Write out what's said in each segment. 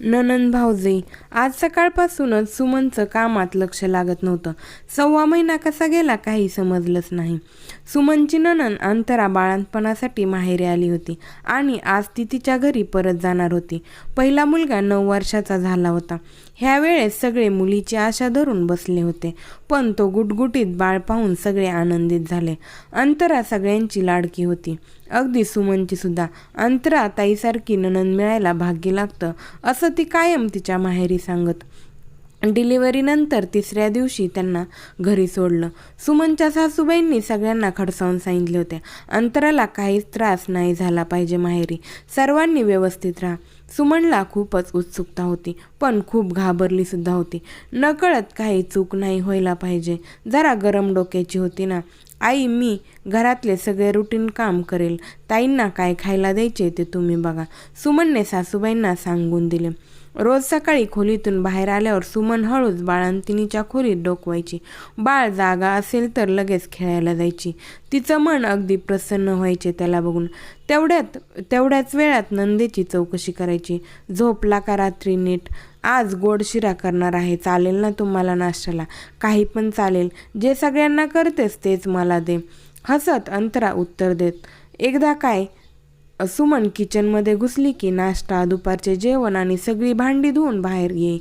ननंद भाऊजी आज सकाळपासूनच सुमनचं कामात लक्ष लागत नव्हतं. सव्वा महिना कसा गेला काही समजलंच नाही. सुमनची ननंद अंतरा बाळांतपणासाठी माहेरी आली होती आणि आज ती तिच्या घरी परत जाणार होती. पहिला मुलगा नऊ वर्षाचा झाला होता. ह्या वेळेस सगळे मुलीची आशा धरून बसले होते पण तो गुटगुटीत बाळ पाहून सगळे आनंदित झाले. अंतरा सगळ्यांची लाडकी होती. अगदी सुमनची सुद्धा अंतरा ताईसारखी ननंद मिळायला भाग्य लागतं असं ती कायम तिच्या माहेरी सांगत. डिलिव्हरीनंतर तिसऱ्या दिवशी त्यांना घरी सोडलं. सुमनच्या सासूबाईंनी सगळ्यांना खडसावून सांगितले होते अंतराला काहीच त्रास नाही झाला पाहिजे माहेरी. सर्वांनी व्यवस्थित राहा. सुमनला खूपच उत्सुकता होती पण खूप घाबरली सुद्धा होती. नकळत काही चूक नाही व्हायला पाहिजे. जरा गरम डोक्याची होती ना. आई मी घरातले सगळे रुटीन काम करेल. ताईंना काय खायला द्यायचे ते तुम्ही बघा. सुमनने सासूबाईंना सांगून दिले. रोज सकाळी खोलीतून बाहेर आल्यावर सुमन हळूच बाळंतिनीच्या खोलीत डोकवायची. बाळ जागा असेल तर लगेच खेळायला जायची. तिचं मन अगदी प्रसन्न व्हायचे त्याला बघून. तेवढ्यात तेवढ्याच वेळात नंदेची चौकशी करायची. झोपला का रात्री नीट. आज गोड शिरा करणार आहे. चालेल ना तुम्हाला नाश्त्याला? काही पण चालेल. जे सगळ्यांना करतेस तेच मला दे. हसत अंतरा उत्तर देत. एकदा काय? सुमन किचनमध्ये घुसली की नाश्ता दुपारचे जेवण आणि सगळी भांडी धुवून बाहेर ये.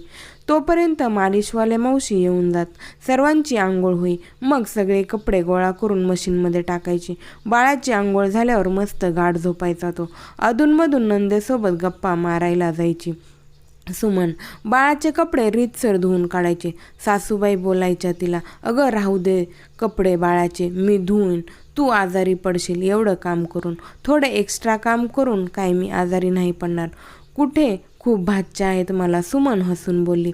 तोपर्यंत मालिशवाले मावशी येऊन जात. सर्वांची आंघोळ होई. मग सगळे कपडे गोळा करून मशीनमध्ये टाकायचे. बाळाची आंघोळ झाल्यावर मस्त गाढ झोपायचा तो. अधूनमधून नंदेसोबत गप्पा मारायला जायची. सुमन बाळाचे कपडे रीतसर धुवून काढायचे. सासूबाई बोलायच्या तिला अगं राहू दे कपडे बाळाचे मी धुवून तू आजारी पडशील एवढं काम करून. थोडे एक्स्ट्रा काम करून काय मी आजारी नाही पडणार. कुठे खूप भाच्या आहेत मला. सुमन हसून बोलली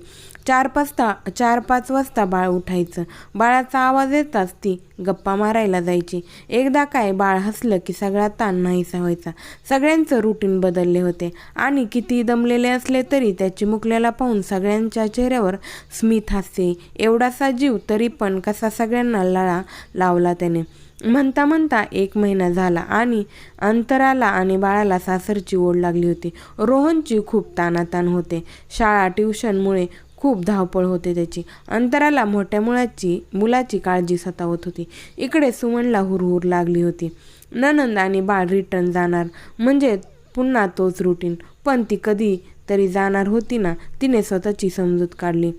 चार पाचता चार पाच वाजता बाळ उठायचं. बाळाचा आवाज येताच ती गप्पा मारायला जायची. एकदा काय बाळ हसलं की सगळा ताण नाहीसा व्हायचा. सगळ्यांचं रुटीन बदलले होते. आणि किती दमलेले असले तरी त्याची चिमुकल्याला पाहून सगळ्यांच्या चेहऱ्यावर स्मित हास्य. एवढासा जीव तरी पण कसा सगळ्यांना लळा लावला त्याने. म्हणता म्हणता एक महिना झाला आणि अंतराला आणि बाळाला सासरची ओढ लागली होती. रोहनची खूप तानातान होते. शाळा ट्युशनमुळे खूप धावपळ होते त्याची. अंतराला मोठ्या मुलाची मुलाची काळजी सतावत होती. इकडे सुमनला हुरहुर लागली होती. ननंद आणि बाळ रिटर्न जाणार. म्हणजे पुन्हा तोच रुटीन पण ती कधी तरी जाणार होती ना तिने स्वतःची समजूत काढली.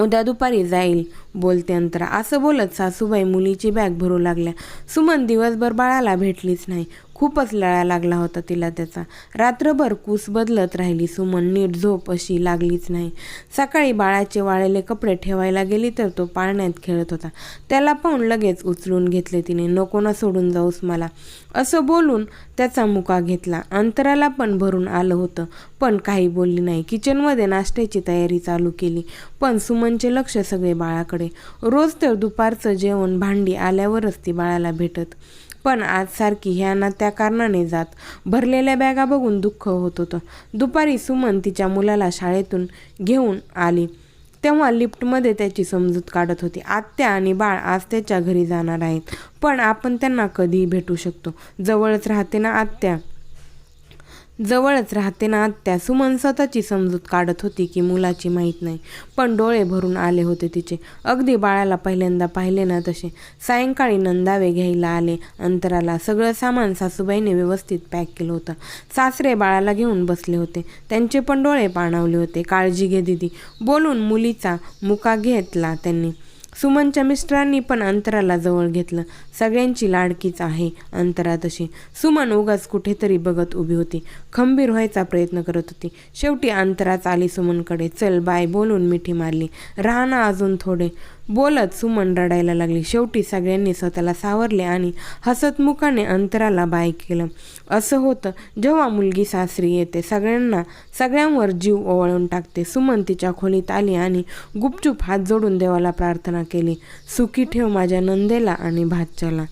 उद्या दुपारी जाईल बोलते अंतरा. असं बोलत सासूबाई मुलीची बॅग भरू लागल्या. सुमन दिवसभर बाळाला भेटलीच नाही. खूपच लळा लागला होता तिला त्याचा. रात्रभर कूस बदलत राहिली. सुमन नीट झोप अशी लागलीच नाही. सकाळी बाळाचे वाळलेले कपडे ठेवायला गेली तर तो पाळण्यात खेळत होता. त्याला पाहून लगेच उचलून घेतले तिने. नको ना सोडून जाऊस मला. असं बोलून त्याचा मुका घेतला. अंतराला पण भरून आलं होतं पण काही बोलली नाही. किचनमध्ये नाश्त्याची तयारी चालू केली पण सुमनचे लक्ष सगळे बाळाकडे. रोज तर दुपारचं जेवण भांडी आल्यावरच ती बाळाला भेटत. पण आज सारखी ह्या ना त्या कारणाने जात. भरलेल्या बॅगा बघून दुःख होत होतं. दुपारी सुमन तिच्या मुलाला शाळेतून घेऊन आली. तेव्हा लिफ्टमध्ये त्याची समजूत काढत होती. आत्या आणि बाळ आज त्याच्या घरी जाणार आहेत. पण आपण त्यांना कधीही भेटू शकतो. जवळच राहते ना आत्या. जवळच राहते ना आत्या. सुमन स्वतःची समजूत काढत होती की मुलाची माहीत नाही. पण डोळे भरून आले होते तिचे. अगदी बाळाला पहिल्यांदा पाहिले ना तसे. सायंकाळी नंदावे घ्यायला आले. अंतराला सगळं सामान सासूबाईने व्यवस्थित पॅक केलं होतं. सासरे बाळाला घेऊन बसले होते. त्यांचे पण डोळे पाणावले होते. काळजी घे दिदी. बोलून मुलीचा मुका घेतला त्यांनी. सुमनच्या मिस्टरांनी पण अंतराला जवळ घेतलं. सगळ्यांची लाडकीच आहे अंतरा तशी. सुमन उगाच कुठेतरी बघत उभी होती. खंबीर व्हायचा प्रयत्न करत होती. शेवटी अंतराच आली सुमनकडे. चल बाय बोलून मिठी मारली. राहा ना अजून थोडे. बोलत सुमन रडायला लागली. शेवटी सगळ्यांनी स्वतःला सावरले आणि हसतमुखाने अंतराला बाय केलं. असं होतं जेव्हा मुलगी सासरी येते सगळ्यांना सगळ्यांवर जीव ओवाळून टाकते. सुमन तिच्या खोलीत आली आणि गुपचूप हात जोडून देवाला प्रार्थना केली. सुखी ठेव माझ्या नंदेला आणि भाच्याला.